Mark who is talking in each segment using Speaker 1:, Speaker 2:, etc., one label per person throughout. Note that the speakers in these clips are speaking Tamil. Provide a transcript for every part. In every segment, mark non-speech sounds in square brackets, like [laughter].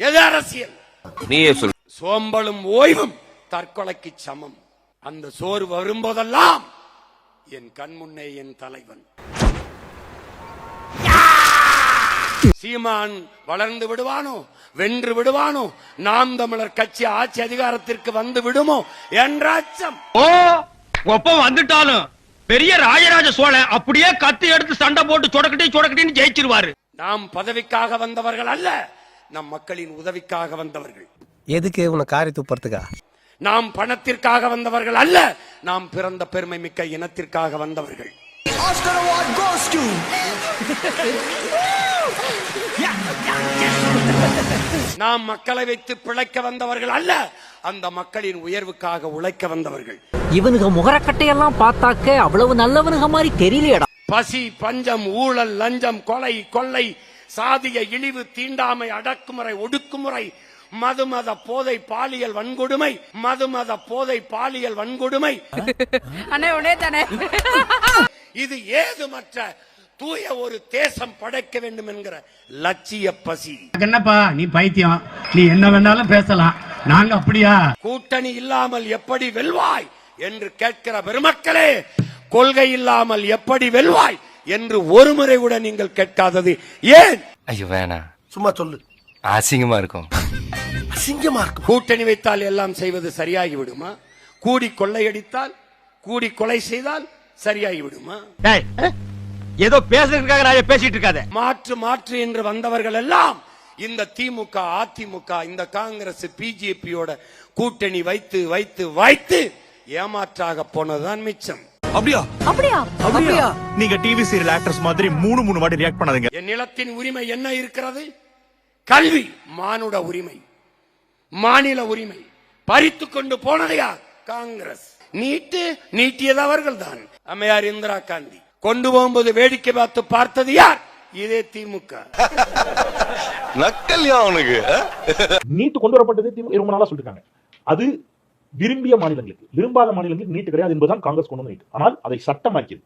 Speaker 1: எது அரசியல்?
Speaker 2: நீயே சொல்.
Speaker 1: சோம்பலும் ஓய்வும் தற்கொலைக்கு சமம். அந்த சோறு வரும்போதெல்லாம் என் கண் முன்னே என் தலைவன். சீமான் வளர்ந்து விடுவானோ? வென்று விடுவானோ? நாம் தமிழர் கட்சி ஆட்சி அதிகாரத்திற்கு வந்து விடுமோ? என்ற அச்சம்
Speaker 3: ஓ ஒப்பம் வந்துட்டாலும் பெரிய ராஜராஜ சோழன் அப்படியே கத்தி எடுத்து சண்டை போட்டு சொடக்கட்டி சொடக்கட்டின்னு ஜெயிச்சிருவாரு.
Speaker 1: நாம் பதவிக்காக வந்தவர்கள் அல்ல. நம் மக்களின் உதவிக்காக வந்தவர்கள்.
Speaker 4: எதுக்கு உன்னை காரி துப்புறதுக்கா?
Speaker 1: நாம் பணத்திற்காக வந்தவர்கள் அல்ல நாம் பிறந்த பெருமை மிக்க இனத்திற்காக வந்தவர்கள்.
Speaker 5: Oscar award goes to
Speaker 1: நாம் மக்களை வைத்து பிழைக்க வந்தவர்கள் அல்ல அந்த மக்களின் உயர்வுக்காக உழைக்க வந்தவர்கள்.
Speaker 6: இவனுக முகரக்கட்டையெல்லாம் பார்த்தாக்க அவ்வளவு நல்லவனுக மாதிரி தெரியலையடா.
Speaker 1: பசி பஞ்சம் ஊழல் லஞ்சம் கொலை கொள்ளை சாதிய இழிவு தீண்டாமை அடக்குமுறை ஒடுக்குமுறை மதுமத போதை பாலியல் வன்கொடுமை மதுமத போதை பாலியல் வன்கொடுமை.
Speaker 7: அண்ணே உடனே தானே.
Speaker 1: இது ஏதுமற்ற தூய ஒரு தேசம் படைக்க வேண்டும் என்கிற லட்சிய பசி.
Speaker 8: என்னப்பா நீ பைத்தியம். நீ என்ன வேணாலும் பேசலாம். நாங்க அப்படியா?
Speaker 1: கூட்டணி இல்லாமல் எப்படி வெல்வாய்? என்று கேட்கிற பெருமக்களே கொள்கை இல்லாமல் எப்படி வெல்வாய்? என்று ஒருமுறை கூட நீங்கள் கேட்காதது. ஏன்?
Speaker 2: ஐயோ வேணாம்
Speaker 4: சும்மா சொல்லு.
Speaker 2: அசிங்கமா இருக்கும்.
Speaker 4: அசிங்கமா இருக்கும்.
Speaker 1: கூட்டணி வைத்தால் எல்லாம் செய்வது சரியாகி விடுமா கூடி கொள்ளையடித்தால் கூடி கொலை செய்தால் சரியாகி விடுமா
Speaker 3: ஏதோ பேசுறதுக்காக நான் பேசிட்டு இருக்காத.
Speaker 1: மாற்று மாற்று என்று வந்தவர்கள் எல்லாம் இந்த திமுக அதிமுக இந்த காங்கிரஸ் பிஜேபியோட கூட்டணி வைத்து வைத்து வைத்து ஏமாற்றாக போனதுதான் மிச்சம்.
Speaker 5: அப்படியா?
Speaker 7: அப்படியா?
Speaker 5: நீங்க டிவி சீரியல் ஆக்டர்ஸ் மாதிரி மூணு மூணு வாட்டி ரியாக்ட் பண்ணாதீங்க.
Speaker 1: என் நிலத்தின் உரிமை என்ன இருக்கிறது? கல்வி மானுட உரிமை. மாநில உரிமை. பறித்து கொண்டு போனது யார்? காங்கிரஸ். நீட்டு நீட்டியது அவர்கள் தான் அம்மையார் இந்திரா காந்தி. கொண்டு போகும்போது வேடிக்கை பார்த்து பார்த்தது யார்? இதே திமுக.
Speaker 2: நக்கல்யா அவனுக்கு.
Speaker 9: நீட் கொண்டு வரப்பட்டது திமுக. ரொம்ப நாளா சொல்லிருக்காங்க. அது விரும்பிய மாநிலங்களுக்கு விரும்பாத மாநிலங்களுக்கு நீட் கிடையாது என்பதுதான் காங்கிரஸ் கொண்டு வந்த நீட் ஆனால் அதை சட்டமாக்கியது.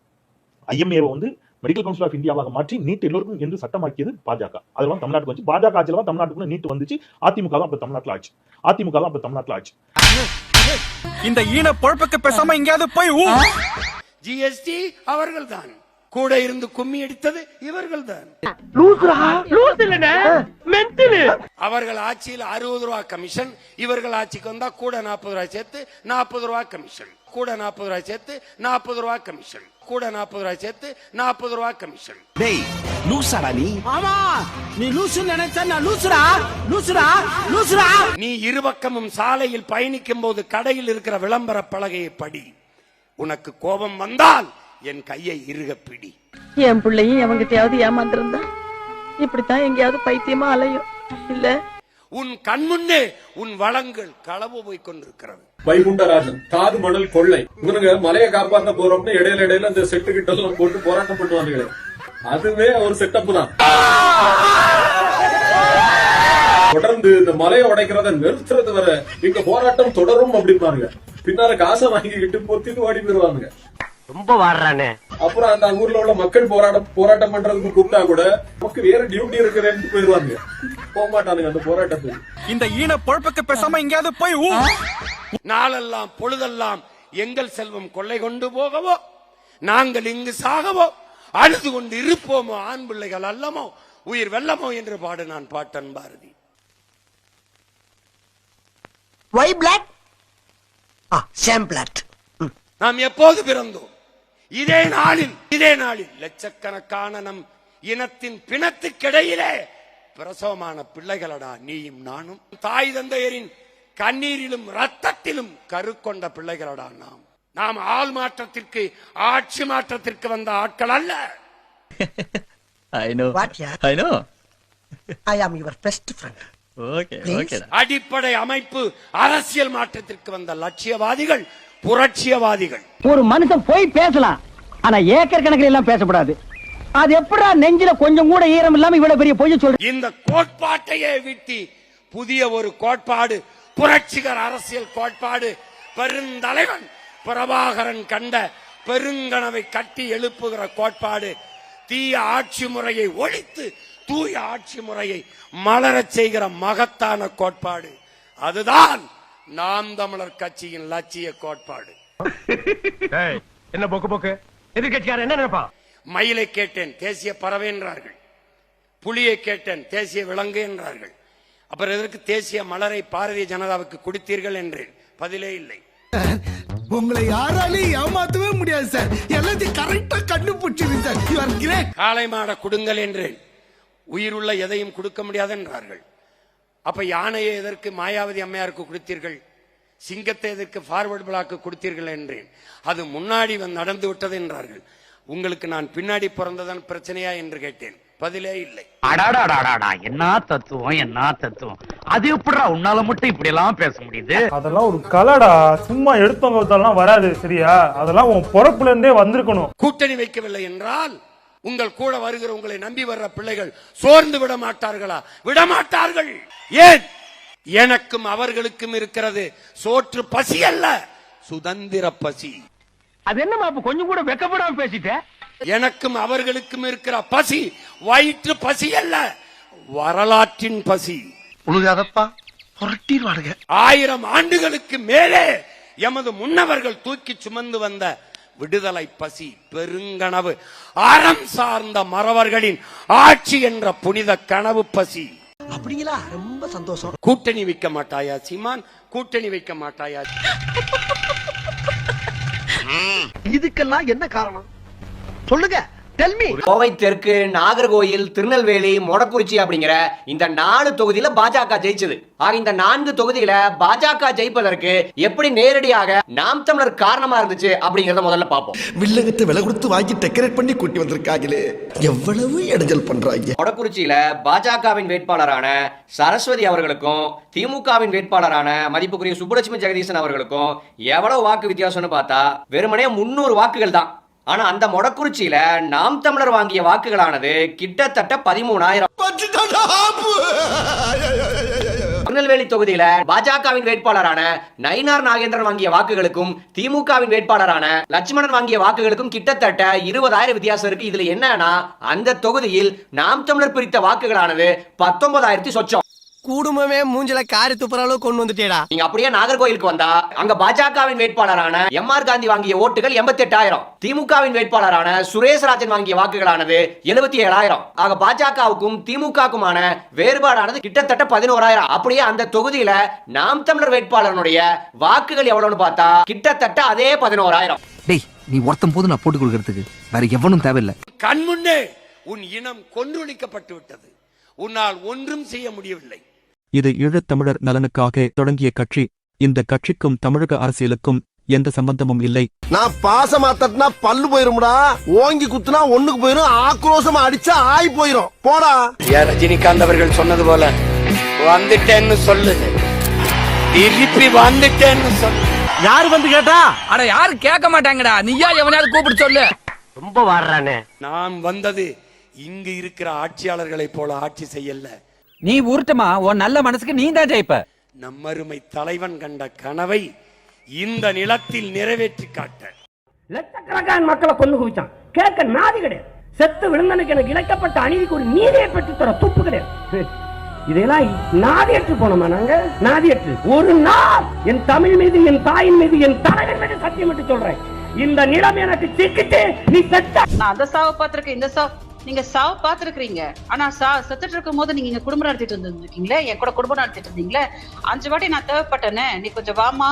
Speaker 9: ஐஎம்ஏவை வந்து மெடிக்கல் கவுன்சில் ஆஃப் இந்தியாவாக மாற்றி நீட் எல்லோருக்கும் என்று சட்டமாக்கியது பாஜக. அதெல்லாம் தமிழ்நாட்டுக்கு வந்து பாஜக ஆட்சியில தான் தமிழ்நாட்டுக்குள்ள நீட் வந்துச்சு. அதிமுக தான் அப்ப தமிழ்நாட்டுல ஆச்சு. அதிமுக தான் அப்ப தமிழ்நாட்டுல ஆச்சு.
Speaker 5: இந்த ஈன பொழப்புக்கு பேசாம எங்கேயாவது போய் ஊ.
Speaker 1: ஜிஎஸ்டி அவர்கள் தான் கூட இருந்து கும்மி அடித்தது இவர்கள் தான் அவர்கள் ஆட்சியில் அறுபது ரூபா கமிஷன் இவர்கள் ஆட்சிக்கு வந்தா கூட நாற்பது ரூபாய் சேர்த்து நாற்பது ரூபா கமிஷன் கூட நாற்பது ரூபாய் சேர்த்து நாற்பது ரூபா கமிஷன் கூட நாற்பது ரூபாய் சேர்த்து நாற்பது ரூபா கமிஷன்
Speaker 5: டேய் லூசாடா நீ.
Speaker 6: ஆமா நீ லூசு நினைச்சா நான் லூசுடா லூசுடா லூசுடா.
Speaker 1: நீ இருபக்கமும் சாலையில் பயணிக்கும் போது கடையில் இருக்கிற விளம்பர பலகையை படி. உனக்கு கோபம் வந்தால் என் கையை இறுக பிடி.
Speaker 7: என் பிள்ளையும் எவங்கிட்டயாவது ஏமாந்திருந்தா? இப்படித்தான் எங்கேயாவது பைத்தியமா அலையும். இல்ல.
Speaker 1: உன் கண்முன்னே உன் வளங்கள் களவு போய் கொண்டிருக்கிறது.
Speaker 10: வைகுண்டராஜன் தாது மணல் கொள்ளை. இவனுங்க மலையை காப்பாற்ற போறோம்னு இடையில இடையில இந்த செட்டு கிட்ட எல்லாம் போட்டு போராட்டம் பண்ணுவானுங்களே. அதுவே ஒரு செட்டப் தான். தொடர்ந்து இந்த மலையை உடைக்கிறத நிறுத்துறது வர இங்க போராட்டம் தொடரும் அப்படிம்பாருங்க பின்னால காசை வாங்கிக்கிட்டு பொத்திட்டு ஓடி போயிருவானுங்க.
Speaker 3: ரொம்ப வாடுறானே.
Speaker 10: அப்புறம் அந்த ஊர்ல உள்ள மக்கள் போராட்டம் போராட்டம் பண்றதுக்கு கூப்பிட்டா கூட நமக்கு வேற டியூட்டி இருக்குதுன்னு போயிருவாங்க போக மாட்டானுங்க அந்த போராட்டத்துக்கு
Speaker 5: இந்த ஈன பொழப்புக்கு பேசாம எங்கேயாவது போய் ஊ.
Speaker 1: நாளெல்லாம் பொழுதெல்லாம் எங்கள் செல்வம் கொள்ளை கொண்டு போகவோ நாங்கள் இங்கு சாகவோ அழுது கொண்டு இருப்போமோ ஆண் பிள்ளைகள் அல்லமோ உயிர் வெல்லமோ என்று பாடு நான் பாட்டன் Bharathi.
Speaker 6: Why black a same black
Speaker 1: நாம் எப்போது பிறந்தோம்? இதே நாளில் இதே நாளில் லட்சக்கணக்கான நம் இனத்தின் பிணத்துக்கிடையிலே பிரசவமான பிள்ளைகளடா நீயும் நானும். தாய் தந்தையரின் கண்ணீரிலும் ரத்தத்திலும் கருக்கொண்ட பிள்ளைகளடா நாம். நாம் ஆள் மாற்றத்திற்கு ஆட்சி மாற்றத்திற்கு வந்த ஆட்கள் அல்ல.
Speaker 5: I know
Speaker 6: what ya
Speaker 5: I know
Speaker 6: I am your best friend
Speaker 5: okay okay
Speaker 1: அடிப்படை அமைப்பு அரசியல் மாற்றத்திற்கு வந்த லட்சியவாதிகள் புரட்சியவாதிகள்.
Speaker 6: ஒரு மனுஷன் போய் பேசலாம் ஆனா ஏக்கர் கணக்கில் எல்லாம் பேசக்கூடாது அது எப்படா நெஞ்சில கொஞ்சம் கூட ஈரம் இல்லாம இவ்வளவு பெரிய பொய்ய சொல்ற?
Speaker 1: இந்த கோட்பாட்டையே விட்டு புதிய ஒரு கோட்பாடு புரட்சிகர அரசியல் கோட்பாடு பெருந்தலைவன் பிரபாகரன் கண்ட பெருங்கனவை கட்டி எழுப்புகிற கோட்பாடு தீய ஆட்சி முறையை ஒழித்து தூய ஆட்சி முறையை மலரச் செய்கிற மகத்தான கோட்பாடு. அதுதான் நாம் தமிழர் கட்சியின் லட்சிய கோட்பாடு. [laughs]
Speaker 3: என்ன போக்கு போக்கு? எதிர்கட்சியார் என்ன நினைப்பா
Speaker 1: மயிலை கேட்டேன் தேசிய பறவை என்றார்கள். புலியை கேட்டேன் தேசிய விலங்கு என்றார்கள். அப்புறம் எதற்கு தேசிய மலரை பாரதிய ஜனதாவுக்கு கொடுத்தீர்கள் என்றேன்? பதிலே இல்லை.
Speaker 4: உங்களை யாராலையும் ஏமாத்தவே முடியாது சார். எல்லாத்தையும் கரெக்டா கண்டுபிடிச்சிருங்க சார். யூ ஆர் கிரேட்
Speaker 1: காளை மாட கொடுங்கள் என்றேன். உயிருள்ள எதையும் கொடுக்க முடியாது என்றார்கள். அப்ப யானையை எதற்கு மாயாவதி அம்மையாருக்கு கொடுத்தீர்கள்? சிங்கத்தை எதற்கு ஃபார்வர்ட் பிளாக்கு கொடுத்தீர்கள் என்றேன். அது முன்னாடி வந்து நடந்து விட்டது என்றார்கள். உங்களுக்கு நான் பின்னாடி பிறந்ததன் பிரச்சனையா என்று கேட்டேன். பதிலே இல்லை.
Speaker 6: அடாடாடாடாடா என்ன தத்துவம் என்ன தத்துவம்? அது எப்படிடா உன்னால மட்டும் இப்படி எல்லாம் பேச முடியுது?
Speaker 5: அதெல்லாம் ஒரு கலடா. சும்மா எடுத்தவங்க வராது சரியா? அதெல்லாம் உன் பொறப்புல இருந்தே வந்திருக்கணும்.
Speaker 1: கூட்டணி வைக்கவில்லை என்றால் உங்கள் கூட வருகிற உங்களை நம்பி வர்ற பிள்ளைகள் சோர்ந்து விட மாட்டார்களா? விட மாட்டார்கள். ஏன்? எனக்கும் அவர்களுக்கும் இருக்கிறது சோற்று பசி அல்ல சுதந்திர பசி.
Speaker 6: அது என்னமா அப்ப கொஞ்சம் கூட வெக்கப்படாம பேசிட்ட?
Speaker 1: எனக்கும் அவர்களுக்கும் இருக்கிற பசி வயிற்று பசி அல்ல வரலாற்றின் பசி.
Speaker 4: உழுகாதப்பா புரட்டிடுவாடுங்க
Speaker 1: ஆயிரம் ஆண்டுகளுக்கு மேலே எமது முன்னவர்கள் தூக்கி சுமந்து வந்த விடுதலை பசி பெருங்கனவு அறம் சார்ந்த மறவர்களின் ஆட்சி என்ற புனித கனவு பசி.
Speaker 4: அப்படிங்களா? ரொம்ப சந்தோஷம்.
Speaker 1: கூட்டணி வைக்க மாட்டாயா சீமான்? கூட்டணி வைக்க மாட்டாயா? [laughs]
Speaker 6: இதுக்கெல்லாம் என்ன காரணம்? சொல்லுங்க.
Speaker 11: கோவை தெற்கு நாகர்கோயில் திருநெல்வேலி மொடக்குறிச்சி அப்படிங்கிற இந்த நாலு தொகுதியில பாஜக ஜெயிச்சது. ஆக இந்த நான்கு தொகுதிகளை பாஜக ஜெயிப்பதற்கு எப்படி நேரடியாக நாம் தமிழர் காரணமா இருந்துச்சு அப்படிங்கறத முதல்ல பார்ப்போம்.
Speaker 4: வில்லங்கத்தை விலை கொடுத்து வாங்கி டெக்கரேட் பண்ணி கூட்டி வந்திருக்காங்களே. எவ்வளவு இடைஞ்சல் பண்றாங்க.
Speaker 11: மொடக்குறிச்சியில பாஜகவின் வேட்பாளரான சரஸ்வதி அவர்களுக்கும் திமுகவின் வேட்பாளரான மதிப்புக்குரிய சுப்புலட்சுமி ஜெகதீசன் அவர்களுக்கும் எவ்வளவு வாக்கு வித்தியாசம்னு பார்த்தா வெறுமனே முன்னூறு வாக்குகள் தான். ஆனா அந்த மொடக்குறிச்சியில நாம் தமிழர் வாங்கிய வாக்குகளானது கிட்டத்தட்ட பதிமூணாயிரம். திருநெல்வேலி தொகுதியில பாஜகவின் வேட்பாளரான நயினார் நாகேந்திரன் வாங்கிய வாக்குகளுக்கும் திமுகவின் வேட்பாளரான லட்சுமணன் வாங்கிய வாக்குகளுக்கும் கிட்டத்தட்ட இருபதாயிரம் வித்தியாசம் இருக்கு. இதுல என்னன்னா அந்த தொகுதியில் நாம் தமிழர் பிரித்த வாக்குகளானது பத்தொன்பதாயிரத்தி சொச்சம்.
Speaker 4: குடும்பமே மூஞ்சில காரி துப்புற அளவு கொண்டு வந்துட்டேடா.
Speaker 11: நீங்க அப்படியே நாகர்கோயிலுக்கு வந்தா அங்க பாஜகவின் வேட்பாளரான எம் ஆர் காந்தி வாங்கிய ஓட்டுகள் எண்பத்தி எட்டாயிரம் திமுகவின் வேட்பாளரான சுரேஷ்ராஜன் வாங்கிய வாக்குகளானது எழுபத்தி ஏழாயிரம் ஆக பாஜகவுக்கும் திமுகவுக்குமான வேறுபாடானது கிட்டத்தட்ட பதினோராயிரம். அப்படியே அந்த தொகுதியில நாம் தமிழர் வேட்பாளருடைய வாக்குகள் எவ்வளவுன்னு பார்த்தா கிட்டத்தட்ட அதே பதினோராயிரம்.
Speaker 2: டேய் நீ ஒருத்தன் போது நான் போட்டு கொடுக்கறதுக்கு வேற எவனும் தேவையில்லை.
Speaker 1: கண்முன்னே உன் இனம் கொன்றொழிக்கப்பட்டு விட்டது. உன்னால் ஒன்றும் செய்ய முடியவில்லை.
Speaker 5: இது ஈழத்தமிழர் நலனுக்காக தொடங்கிய கட்சி. இந்த கட்சிக்கும் தமிழக அரசியலுக்கும் எந்த சம்பந்தமும் இல்லை.
Speaker 4: நான் பாசமா தட்டினா பல்லு போயிரும்டா. ஓங்கி குத்துனா ஒண்ணுக்கு போயிரும். ஆக்ரோஷமா அடிச்சா ஆய் போயிரும். போடா.
Speaker 1: ரஜினிகாந்த் அவர்கள் சொன்னது போல வந்துட்டேன்னு சொல்லு. திருப்பி வந்துட்டேன்னு சொல்லு.
Speaker 4: யாரு வந்து கேட்டா?
Speaker 3: அட யாரும் கேட்க மாட்டாங்கடா. நீயா எவனாவது கூப்பிட்டு சொல்லு.
Speaker 6: ரொம்ப வாடுறானே.
Speaker 1: நான் வந்தது இங்கு இருக்கிற ஆட்சியாளர்களைப் போல ஆட்சி செய்யல.
Speaker 3: நீ உருட்டுமா? உன் நல்ல மனசுக்கு நீ தான் ஜெயிப்ப.
Speaker 1: நம்மருமை தலைவன் கண்ட கனவை இந்த நிலத்தில் நிறைவேற்றி காட்ட.
Speaker 6: லட்சக்கணக்கான மக்களை கொண்டு குவிச்சான். கேட்க நாதி கிடையாது. செத்து விழுந்தனுக்கு எனக்கு இழைக்கப்பட்ட அநீதிக்கு ஒரு நீதியை பெற்று தர துப்பு கிடையாது. இதெல்லாம் நாதியற்று போனோமா நாங்க? நாதியற்று ஒரு நாள் என் தமிழ் மீது என் தாயின் மீது என் தலைவன் மீது சத்தியம் விட்டு சொல்றேன். இந்த நிலம் எனக்கு சிக்கிட்டு நீ செத்த.
Speaker 7: நான் அந்த சாவை பார்த்திருக்கேன் இந்த சாவு. நீங்க சாவு பார்த்திருக்கீங்க ஆனா சா செத்துட்டு இருக்கும் போது நீங்க இங்க குடும்பம் நடத்திட்டு இருந்திருக்கீங்களே? என் கூட குடும்பம் நடத்திட்டு இருந்தீங்களே? அஞ்சு வாட்டி நான் தேவைப்பட்டேனே. நீ கொஞ்சம் வாமா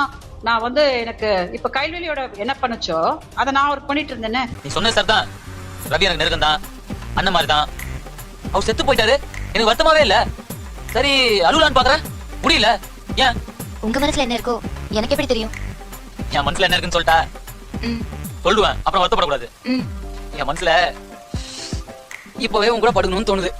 Speaker 7: நான் வந்து எனக்கு இப்ப கைல்வெளியோட என்ன பண்ணுச்சோ அதை நான் ஒர்க் பண்ணிட்டு இருந்தேனே.
Speaker 3: நீ சொன்ன சார் தான். ரவி எனக்கு நெருக்கம் தான். அண்ணன் மாதிரி தான். அவர் செத்து போயிட்டாரு. எனக்கு வருத்தமாவே இல்ல. சரி அழுவலான்னு பாக்குறேன். முடியல. ஏன்?
Speaker 7: உங்க மனசுல என்ன இருக்கோ எனக்கு எப்படி தெரியும்?
Speaker 3: என் மனசுல என்ன இருக்குன்னு சொல்லிட்டா? சொல்லுவேன். அப்புறம் வருத்தப்படக்கூடாது. என் மனசுல இப்பவே உன் கூட படுக்கணும்னு தோணுது.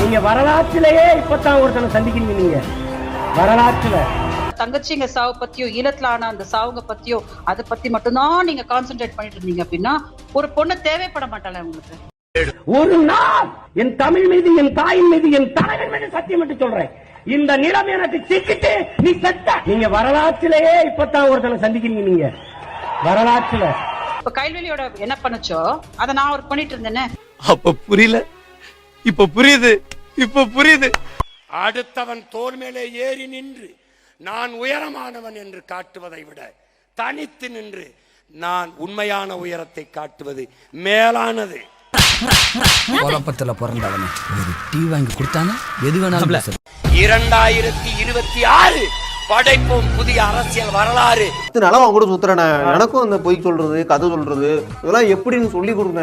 Speaker 6: நீங்க வரலாற்றிலேயே இப்பதான் ஒருத்தனை சந்திக்கிறீங்க நீங்க. வரலாற்றுல.
Speaker 7: தங்கச்சிங்க சாவு பத்தியோ ஈழத்துல ஆன அந்த சாவுங்க பத்தியோ அதை பத்தி மட்டும்தான் நீங்க கான்சென்ட்ரேட் பண்ணிட்டு இருந்தீங்க அப்படின்னா ஒரு பொண்ணு தேவைப்பட மாட்டாளே உங்களுக்கு.
Speaker 6: ஒரு நாள் என் தமிழ் மீது என் தாயின் மீது என் தலைவன் மீது சத்தியம் என்று சொல்றேன். இந்த நிலம் எனக்கு சிக்கிட்டு நீ செத்த. நீங்க வரலாற்றிலேயே இப்பதான் ஒருத்தனை சந்திக்கிறீங்க நீங்க. வரலாற்றுல.
Speaker 7: இப்ப கைல்வெளியோட என்ன பண்ணுச்சோ அதை நான் ஒரு பண்ணிட்டு இருந்தேனே.
Speaker 1: அப்ப புரியல. இப்ப புரியுது. இப்ப புரியுது. அடுத்தவன் தோல் மேலே ஏறி நின்று நான் உயரமானவன் என்று காட்டுவதை விட தனித்து நின்று நான் உண்மையான உயரத்தை காட்டுவது மேலானது.
Speaker 2: குழப்பத்துல பிறந்தவனே. ஒரு டீ வாங்கி கொடுத்தானே? எது வேணாலும்.
Speaker 1: இரண்டாயிரத்தி இருபத்தி ஆறு படைப்போம் புதிய அரசியல் வரலாறு.
Speaker 4: நிலவா கூட சுத்துறேனே. எனக்கும் இந்த பொய் சொல்றது கதை சொல்றது இதெல்லாம் எப்படின்னு சொல்லி கொடுங்க.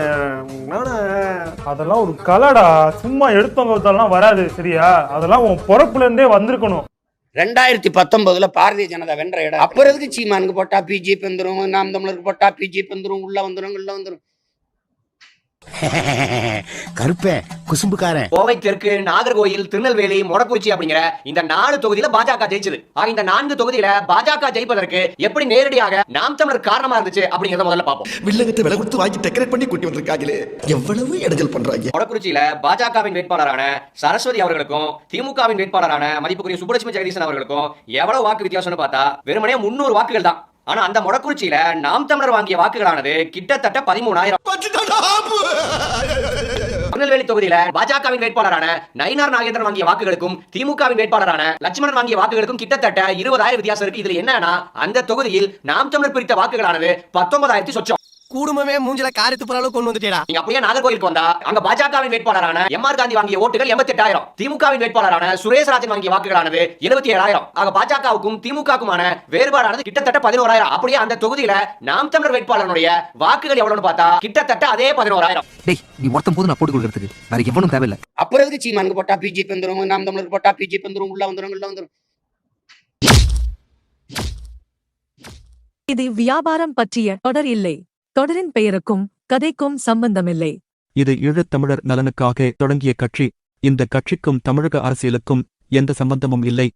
Speaker 9: அதெல்லாம் ஒரு கலடா. சும்மா எடுத்தவங்க வராது சரியா? அதெல்லாம் உன் பொறப்புல இருந்தே வந்திருக்கணும்.
Speaker 1: ரெண்டாயிரத்தி பத்தொன்பதுல பாரதிய ஜனதா வென்ற இடம். அப்புறம் எதுக்கு சீமானுக்கு போட்டா பிஜேபி வந்துரும் நாம் தமிழருக்கு போட்டா பிஜேபி வந்துரும் உள்ள வந்துரும் உள்ள வந்துரும். [laughs]
Speaker 2: கருப்பே குசும்புக்காரன்.
Speaker 11: கோவை தெற்கு நாகர்கோயில் திருநெல்வேலி மொடக்குறிச்சி அப்படிங்கிற இந்த நாலு தொகுதியில பாஜக ஜெயிச்சது. ஆக இந்த நான்கு தொகுதியில பாஜக ஜெயிப்பதற்கு எப்படி நேரடியாக நாம் தமிழர் காரணமா இருந்துச்சு அப்படிங்கறத முதல்ல பார்ப்போம்.
Speaker 4: வில்லங்கத்தை விலை கொடுத்து வாங்கி டெக்கரேட் பண்ணி கூட்டி வந்திருக்காங்களே. எவ்வளவு இடைஞ்சல் பண்றாங்க?
Speaker 11: மொடக்குறிச்சியில பாஜகவின் வேட்பாளரான சரஸ்வதி அவர்களுக்கும் திமுகவின் வேட்பாளரான மதிப்புக்குரிய சுப்பலட்சுமி ஜெகதீசன் அவர்களுக்கும் எவ்வளவு வாக்கு வித்தியாசம்னு பார்த்தா வெறுமனே முன்னூறு வாக்குகள் தான். ஆனா அந்த மொடக்குறிச்சியில நாம் தமிழர் வாங்கிய வாக்குகளானது கிட்டத்தட்ட பதிமூணாயிரம். திருநெல்வேலி தொகுதியில பாஜகவின் வேட்பாளரான நயினார் நாகேந்திரன் வாங்கிய வாக்குகளுக்கும் திமுகவின் வேட்பாளரான லட்சுமணன் வாங்கிய வாக்குகளுக்கும் கிட்டத்தட்ட இருபதாயிரம் வித்தியாசம் இருக்கு. இதுல என்னன்னா அந்த தொகுதியில் நாம் தமிழர் பிரித்த வாக்குகளானது பத்தொன்பதாயிரத்தி சொச்சம்.
Speaker 4: குடும்பமே மூஞ்சில காரி துப்புற அளவுக்கு கொண்டு வந்துட்டேடா.
Speaker 11: நீங்க அப்படியே நாகர்கோயிலுக்கு வந்தா அங்க பாஜகவின் வேட்பாளரான எம் ஆர் காந்தி வாங்கிய ஓட்டுகள் எண்பத்தி எட்டாயிரம் திமுகவின் வேட்பாளரான சுரேஷ்ராஜன் வாங்கிய வாக்குகளானது எழுபத்தி ஏழாயிரம். ஆக பாஜகவுக்கும் திமுகவுக்குமான வேறுபாடானது கிட்டத்தட்ட பதினோராயிரம். அப்படியே அந்த தொகுதியில நாம் தமிழர் வேட்பாளருடைய வாக்குகள் எவ்வளவுன்னு பார்த்தா கிட்டத்தட்ட அதே பதினோராயிரம்.
Speaker 2: டேய் நீ ஒருத்தன் போது நான் போட்டு கொடுக்கறதுக்கு. வேற எவனும் தேவையில்ல.
Speaker 1: அப்புறம் எதுக்கு சீமானுக்கு போட்டா பிஜேபி வந்துரும் நாம் தமிழருக்கு போட்டா பிஜேபி வந்துரும் உள்ள வந்துரும் உள்ள வந்துரும்.
Speaker 12: இது வியாபாரம் பற்றிய தொடர் இல்லை. தொடரின் பெயருக்கும் கதைக்கும் சம்பந்தமில்லை.
Speaker 5: இது ஈழத்தமிழர் நலனுக்காக தொடங்கிய கட்சி. இந்த கட்சிக்கும் தமிழக அரசியலுக்கும் எந்த சம்பந்தமும் இல்லை.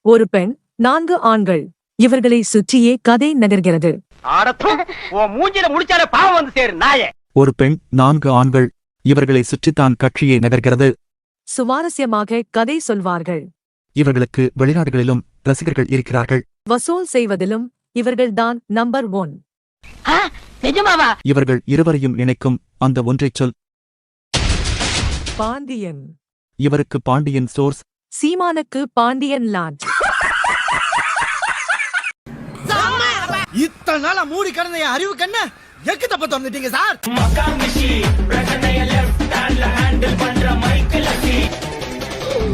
Speaker 12: ஒரு பெண் நான்கு ஆண்கள். இவர்களை சுற்றியே கதை நகர்கிறது.
Speaker 6: மூஞ்சில முடிச்சாலே பாவம் வந்து சேரு நாயே.
Speaker 5: ஒரு பெண் நான்கு ஆண்கள். இவர்களை சுற்றித்தான் கட்சியை நகர்கிறது.
Speaker 12: சுவாரஸ்யமாக கதை சொல்வார்கள்.
Speaker 5: இவர்களுக்கு வெளிநாடுகளிலும் ரசிகர்கள் இருக்கிறார்கள்.
Speaker 12: வசூல் செய்வதிலும் இவர்கள்தான் நம்பர் ஒன்.
Speaker 5: இவர்கள் இருவரையும் இணைக்கும் அந்த ஒன்றைச் சொல்.
Speaker 12: பாண்டியன்.
Speaker 5: இவருக்கு பாண்டியன் சோர்ஸ்.
Speaker 12: சீமானுக்கு பாண்டியன் லாண்ட்
Speaker 4: இத்தனை நாளா மூடி கிடந்த என் அறிவு கண்ண எக்கு தப்ப திறந்துட்டீங்க சார்?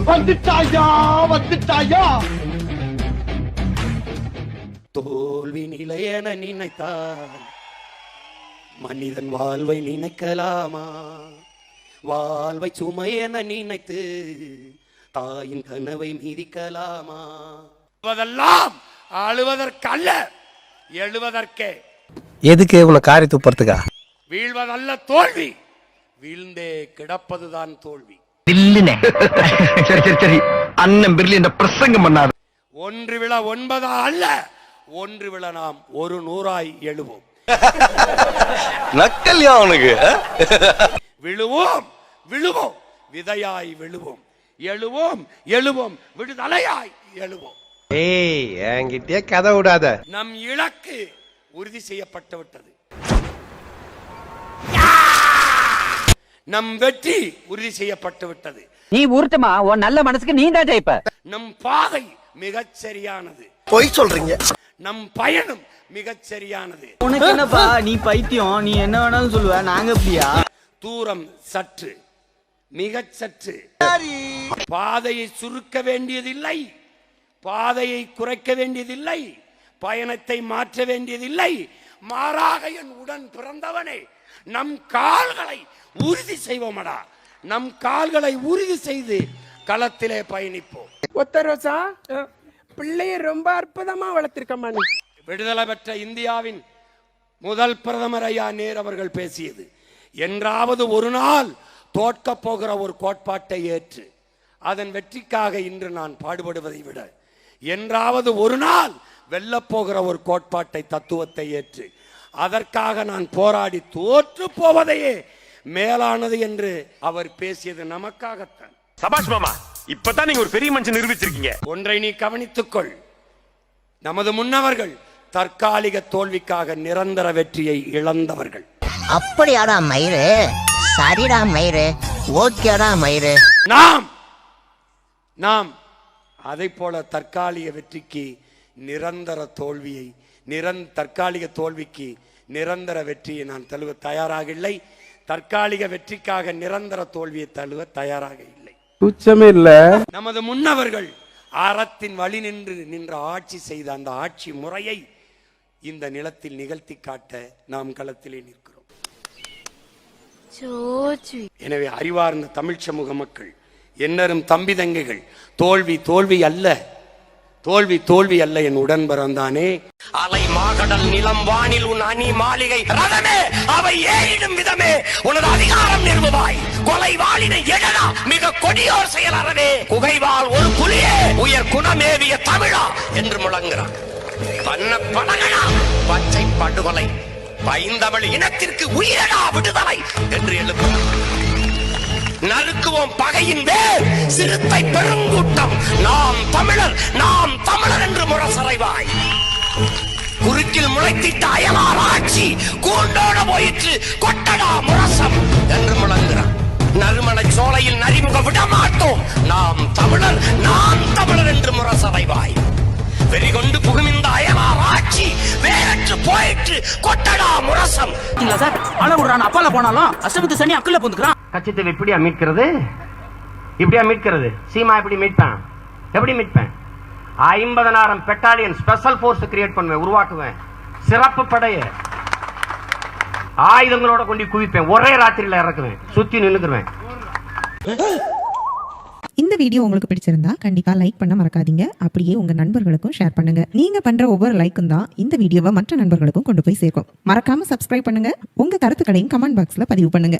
Speaker 4: வந்துட்டாயா வந்துட்டாயா?
Speaker 1: தோல்வி நிலையென நினைத்தால் மனிதன் வாழ்வை நினைக்கலாமா? வாழ்வை சுமையென நினைத்து தாயின் கனவை மிதிக்கலாமா? அழுவதெல்லாம் அழுவதற்கல்ல எழுவதற்கே.
Speaker 2: எதுக்கு உன்னை காரி துப்புறதுக்கா?
Speaker 1: வீழ்வதல்ல தோல்வி. வீழ்ந்தே கிடப்பதுதான் தோல்வி.
Speaker 4: சரி சரி சரி. அண்ணன் பிர்லி பிரசங்கம் பண்ணாத.
Speaker 1: ஒன்று விழ ஒன்பதா அல்ல ஒன்று விழ நாம் ஒரு நூறாய் எழுவோம்.
Speaker 4: நக்கல்யா அவனுக்கு?
Speaker 1: விழுவோம் விழுவோம் விதையாய் விழுவோம். எழுவோம் எழுவோம் விடுதலையாய் எழுவோம்.
Speaker 4: ஏய் என்கிட்டயே கதை விடாத.
Speaker 1: நம் இலக்கு உறுதி செய்யப்பட்டு விட்டது. நம் வெற்றி உறுதி செய்யப்பட்டு விட்டது.
Speaker 6: நீ உருட்டுமா உன் நல்ல மனசுக்கு நீ தான் ஜெயிப்ப.
Speaker 1: நம் பாதை மிகச் சரியானது
Speaker 4: பொய் சொல்றீங்க.
Speaker 1: நம் பயணம் மிகச் சரியானது.
Speaker 6: உனக்கு என்னப்பா நீ பைத்தியம் நீ என்ன வேணாலும் சொல்லுவ நாங்க அப்படியா?
Speaker 1: தூரம் சற்று மிகச் சற்று. பாதையை சுருக்க வேண்டியதில்லை. பாதையை குறைக்க வேண்டியதில்லை. பயணத்தை மாற்ற வேண்டியதில்லை. மாறாக என் உடன் பிறந்தவனே நம் கால்களை உறுதி செய்வோமடா. நம் கால்களை உறுதி செய்து களத்திலே பயணிப்போம்.
Speaker 6: ஒத்த ரோசா? பிள்ளைய ரொம்ப அற்புதமா வளர்த்திருக்கம்மா நீ.
Speaker 1: விடுதலை பெற்ற இந்தியாவின் முதல் பிரதமர் ஐயா நேர் அவர்கள் பேசியது. என்றாவது ஒரு நாள் தோற்கப் போகிற ஒரு கோட்பாட்டை ஏற்று அதன் வெற்றிக்காக இன்று நான் பாடுபடுவதை விட என்றாவது ஒரு நாள் வெல்லப் போகிற ஒரு கோட்பாட்டை தத்துவத்தை ஏற்று அதற்காக நான் போராடி தோற்று போவதையே மேலானது என்று அவர் பேசியது நமக்காகத்தான்.
Speaker 13: சபாஷ் மாமா இப்பதான் நீங்க ஒரு பெரிய மனுஷன் நிரூபிச்சிருக்கீங்க.
Speaker 1: ஒன்றை நீ கவனித்துக்கொள். நமது முன்னவர்கள் தற்காலிக தோல்விக்காக நிரந்தர வெற்றியை இழந்தவர்கள்.
Speaker 14: அப்படியாடா மயிறு? சரிடா மயிறு. ஓகேடா மயிறு.
Speaker 1: நாம் நாம் அதை போல தற்காலிக வெற்றிக்கு நிரந்தர தோல்வியை நிரந் தற்காலிக தோல்விக்கு நிரந்தர வெற்றியை நான் தழுவ தயாராக இல்லை. தற்காலிக வெற்றிக்காக நிரந்தர தோல்வியை தழுவ தயாராக இல்லை.
Speaker 4: துச்சமே இல்ல.
Speaker 1: நமது முன்னவர்கள் அறத்தின் வழி நின்று நின்ற ஆட்சி செய்த அந்த ஆட்சி முறையை இந்த நிலத்தில் நிகழ்த்தி காட்ட நாம் களத்திலே நிற்கிறோம். எனவே அறிவார்ந்த தமிழ் சமூக மக்கள் என்னரும் தம்பி தங்கைகள் தோல்வி தோல்வி அல்ல தோல்வி தோல்வி அல்ல என் உடன் பிறந்தானே அலை மாகடல் நிலம் வானில் உன் அணி மாளிகை ரதமே அவை ஏறிடும் விதமே உனது அதிகாரம் நிறுவுவாய். கொலை வாளினை எழலா. மிக கொடியோர் செயல் குகைவால் குகைவாள் ஒரு புலியே உயர் குணமேவிய தமிழா என்று முழங்குகிறான் பண்ண படகடா. பச்சை படுகொலை. பைந்தமிழ் இனத்திற்கு உயிரடா விடுதலை என்று எழுப்புகிறான் நறுக்குவோம் பகையின் வேர். சிறுத்தை பெருங்கூட்டம். நாம் தமிழர் நாம் தமிழர் என்று முரசறைவாய். குறுக்கில் முளைத்திட்ட அயலார் ஆட்சி. கூண்டோட போயிற்று. கொட்டடா முரசம் என்று முழங்குகிறார். நறுமண சோலையில் நரிமுக விட மாட்டோம். நாம் தமிழர் நாம் தமிழர் என்று முரசறைவாய் வெறிகொண்டு புகுமிந்த அயலார் ஆட்சி வேறற்று போயிற்று கொட்டடா முரசம்.
Speaker 2: சார் அழ விடுறான். அப்பால போனாலும் அஷ்டபத்து சனி அக்குள்ள போந்துக்கிறான்
Speaker 6: கச்சித்து இப்படியா மீட்கிறது? இப்படியா மீட்கிறது? சீமா எப்படி மீட்பேன்? எப்படி மீட்பேன்? ஐம்பதனாயிரம் பெட்டாலியன் ஸ்பெஷல் போர்ஸ் கிரியேட் பண்ணுவேன் உருவாக்குவேன். சிறப்பு படையை. ஆயுதங்களோட கொண்டு குவிப்பேன். ஒரே ராத்திரியில இறக்குவேன். சுத்தி நின்னுக்குருவேன்.
Speaker 15: இந்த வீடியோ உங்களுக்கு பிடிச்சிருந்தா கண்டிப்பா லைக் பண்ண மறக்காதீங்க. அப்படியே உங்க நண்பர்களுக்கும் ஷேர் பண்ணுங்க. நீங்க பண்ற ஒவ்வொரு லைக்கும் தான் இந்த வீடியோவை மற்ற நண்பர்களுக்கும் கொண்டு போய் சேர்க்கும். மறக்காம சப்ஸ்கிரைப் பண்ணுங்க. உங்க கருத்துக்களையும் கமெண்ட் பாக்ஸ்ல பதிவு பண்ணுங்க.